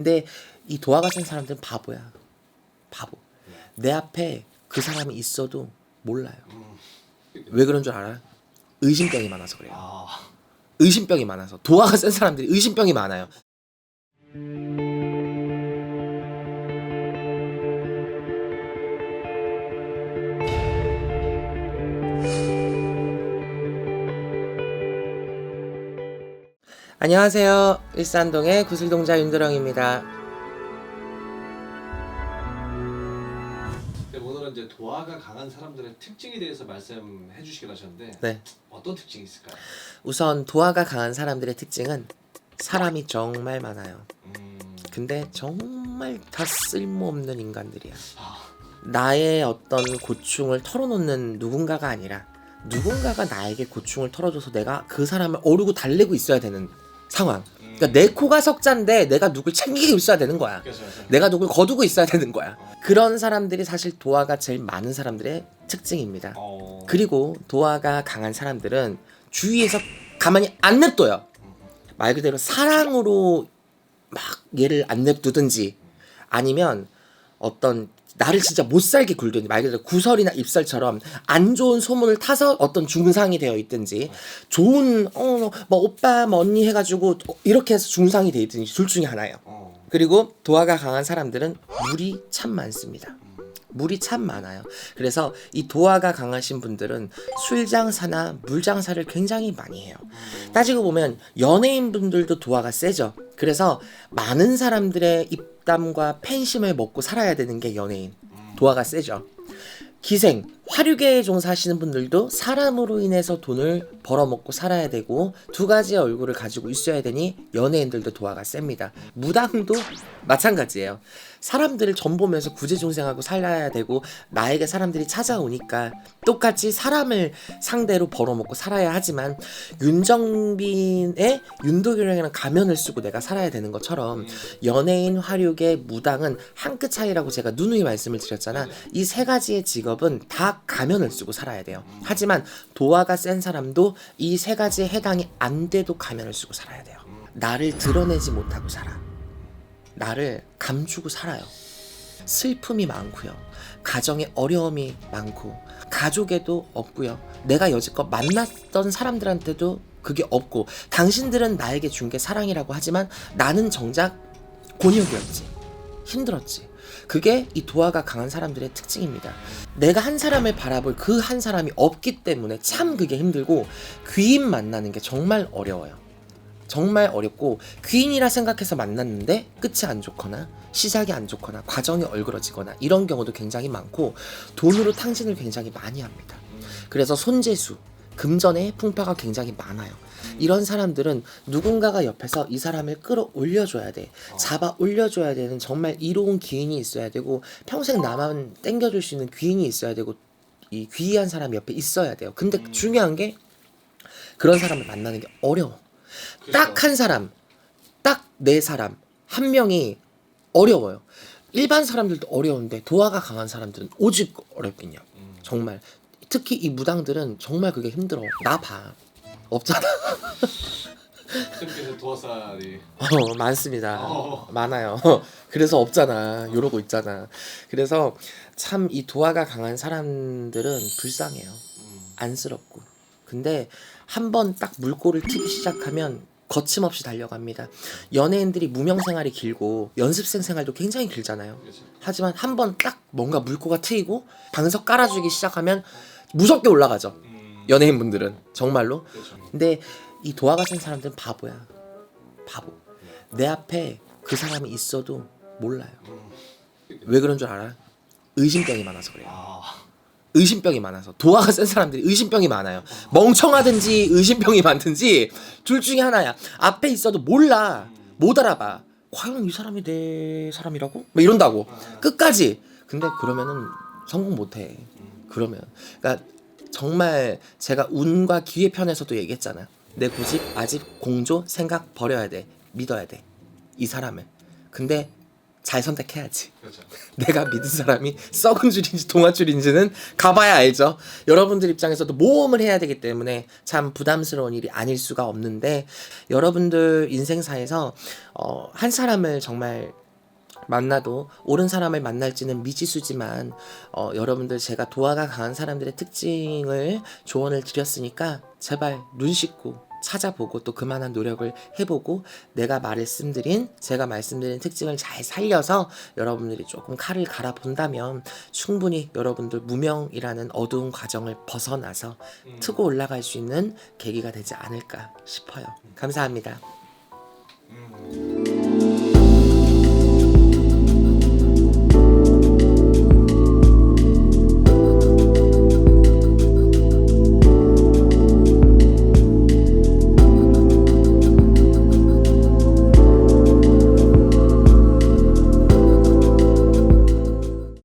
근데 이 도화가 센 사람들은 바보야. 바보. 내 앞에 그 사람이 있어도 몰라요. 왜 그런 줄 알아? 의심병이 많아서 그래요. 아, 의심병이 많아서 도화가 센 사람들이 의심병이 많아요. 안녕하세요. 일산동의 구슬동자 윤드렁입니다. 네, 오늘은 이제 도화가 강한 사람들의 특징에 대해서 말씀해 주시기로 하셨는데 네. 어떤 특징이 있을까요? 우선 도화가 강한 사람들의 특징은 사람이 정말 많아요. 음, 근데 정말 다 쓸모없는 인간들이야. 아, 나의 어떤 고충을 털어놓는 누군가가 아니라 누군가가 나에게 고충을 털어줘서 내가 그 사람을 어르고 달래고 있어야 되는 상황. 그러니까 내 코가 석자인데 내가 누굴 챙기고 있어야 되는 거야. 그래서 그래서 내가 누굴 거두고 있어야 되는 거야. 그런 사람들이 사실 도화가 제일 많은 사람들의 특징입니다. 어, 그리고 도화가 강한 사람들은 주위에서 가만히 안 냅둬요. 말 그대로 사랑으로 막 얘를 안 냅두든지 아니면 어떤 나를 진짜 못 살게 굴든지 말 그대로 구설이나 입설처럼 안 좋은 소문을 타서 어떤 중상이 되어 있든지 좋은 어뭐 오빠 뭐 언니 해가지고 이렇게 해서 중상이 되어 있든지 둘 중에 하나예요. 어, 그리고 도화가 강한 사람들은 물이 참 많습니다. 물이 참 많아요. 그래서 이 도화가 강하신 분들은 술 장사나 물 장사를 굉장히 많이 해요. 따지고 보면 연예인 분들도 도화가 세죠. 그래서 많은 사람들의 입 담과 팬심을 먹고 살아야 되는 게 연예인. 도화가 세죠. 기생, 화류계에 종사하시는 분들도 사람으로 인해서 돈을 벌어먹고 살아야 되고 두 가지의 얼굴을 가지고 있어야 되니 연예인들도 도화가 셉니다. 무당도 마찬가지예요. 사람들을 전 보면서 구제중생하고 살아야 되고 나에게 사람들이 찾아오니까 똑같이 사람을 상대로 벌어먹고 살아야 하지만 윤정빈의 윤도균이라는 가면을 쓰고 내가 살아야 되는 것처럼 연예인, 화류계, 무당은 한 끗 차이라고 제가 누누이 말씀을 드렸잖아. 이 세 가지의 직업은 다 가면을 쓰고 살아야 돼요. 하지만 도화가 센 사람도 이 세 가지에 해당이 안 돼도 가면을 쓰고 살아야 돼요. 나를 드러내지 못하고 살아. 나를 감추고 살아요. 슬픔이 많고요. 가정에 어려움이 많고 가족에도 없고요. 내가 여지껏 만났던 사람들한테도 그게 없고 당신들은 나에게 준 게 사랑이라고 하지만 나는 정작 곤욕이었지. 힘들었지. 그게 이 도화가 강한 사람들의 특징입니다. 내가 한 사람을 바라볼 그 한 사람이 없기 때문에 참 그게 힘들고 귀인 만나는 게 정말 어려워요. 정말 어렵고 귀인이라 생각해서 만났는데 끝이 안 좋거나 시작이 안 좋거나 과정이 얼그러지거나 이런 경우도 굉장히 많고 돈으로 탕진을 굉장히 많이 합니다. 그래서 손재수, 금전의 풍파가 굉장히 많아요. 이런 사람들은 누군가가 옆에서 이 사람을 끌어올려줘야 돼. 잡아 올려줘야 되는 정말 이로운 귀인이 있어야 되고 평생 나만 땡겨줄 수 있는 귀인이 있어야 되고 이 귀한 사람이 옆에 있어야 돼요. 근데 중요한 게 그런 사람을 만나는 게 어려워. 딱 한 사람, 딱 네 사람, 한 명이 어려워요. 일반 사람들도 어려운데 도화가 강한 사람들은 오직 어렵겠냐. 정말. 특히 이 무당들은 정말 그게 힘들어. 나 봐. 없잖아. 선생님께서 도화살이 어, 많습니다. 어. 많아요. 그래서 없잖아. 이러고 있잖아. 그래서 참 이 도화가 강한 사람들은 불쌍해요. 음, 안쓰럽고. 근데 한 번 딱 물꼬를 트기 시작하면 거침없이 달려갑니다. 연예인들이 무명 생활이 길고 연습생 생활도 굉장히 길잖아요. 그렇죠. 하지만 한 번 딱 뭔가 물꼬가 트이고 방석 깔아주기 시작하면 무섭게 올라가죠. 음, 연예인분들은 정말로. 그렇죠. 근데 이 도화가 센 사람들은 바보야. 바보. 내 앞에 그 사람이 있어도 몰라요. 왜 그런 줄 알아? 의심병이 많아서 그래요. 아, 의심병이 많아서 도화가 센 사람들이 의심병이 많아요. 멍청하든지 의심병이 많든지 둘 중에 하나야. 앞에 있어도 몰라. 못 알아봐. 과연 이 사람이 내 사람이라고? 막 이런다고. 끝까지. 근데 그러면은 성공 못 해. 그러면. 그러니까 정말 제가 운과 기회 편에서도 얘기했잖아. 내 고집, 아집, 공조, 생각 버려야 돼. 믿어야 돼. 이 사람을. 근데 잘 선택해야지. 그렇죠. 내가 믿은 사람이 썩은 줄인지 동아줄인지는 가봐야 알죠. 여러분들 입장에서도 모험을 해야 되기 때문에 참 부담스러운 일이 아닐 수가 없는데 여러분들 인생사에서 어, 한 사람을 정말 만나도 옳은 사람을 만날지는 미지수지만 어, 여러분들 제가 도화가 강한 사람들의 특징을 조언을 드렸으니까 제발 눈 씻고 찾아보고 또 그만한 노력을 해보고 내가 말씀드린 제가 말씀드린 특징을 잘 살려서 여러분들이 조금 칼을 갈아 본다면 충분히 여러분들 무명이라는 어두운 과정을 벗어나서 트고 올라갈 수 있는 계기가 되지 않을까 싶어요. 감사합니다.